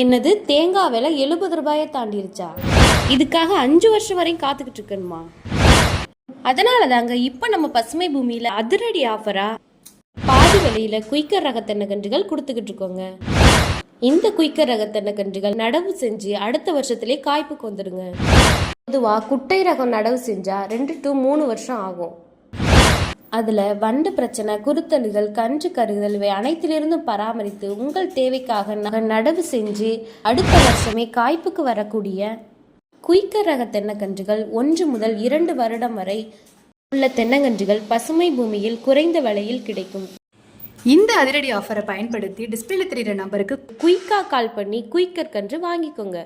என்னது தேங்காய் விலை எழுபது ரூபாயை தாண்டிருச்சா? இதுக்காக அஞ்சு வருஷம் வரையும் காத்துக்கிட்டு இருக்கணுமா? அதனால தாங்க இப்போ நம்ம பசுமை பூமியில அதிரடி ஆஃபரா பாதி விலையில குயிக்கர் ரக தென்னக்கன்றுகள் கொடுத்துக்கிட்டு இருக்கோங்க. இந்த குயிக்கர் ரக தென்னக்கன்றுகள் நடவு செஞ்சு அடுத்த வருஷத்திலே காய்ப்புக்கு வந்துடுங்க. பொதுவாக குட்டை ரகம் நடவு செஞ்சா ரெண்டு டு மூணு வருஷம் ஆகும். அதுல வண்டு பிரச்சனை குருத்தணுகள் கன்று கருகுதல் இவை அனைத்திலிருந்தும் பராமரித்து உங்கள் தேவைக்காக நடவு செஞ்சு அடுத்த வருஷமே காய்ப்புக்கு வரக்கூடிய குயிக்கர் ரக தென்னக்கன்றுகள் ஒன்று முதல் இரண்டு வருடம் வரை உள்ள தென்னங்கன்றுகள் பசுமை பூமியில் குறைந்த விலையில் கிடைக்கும். இந்த அதிரடி ஆஃபரை பயன்படுத்தி டிஸ்பிளேல தெரியுற நம்பருக்கு குயிக்கா கால் பண்ணி குயிக்கர் கன்று வாங்கிக்கோங்க.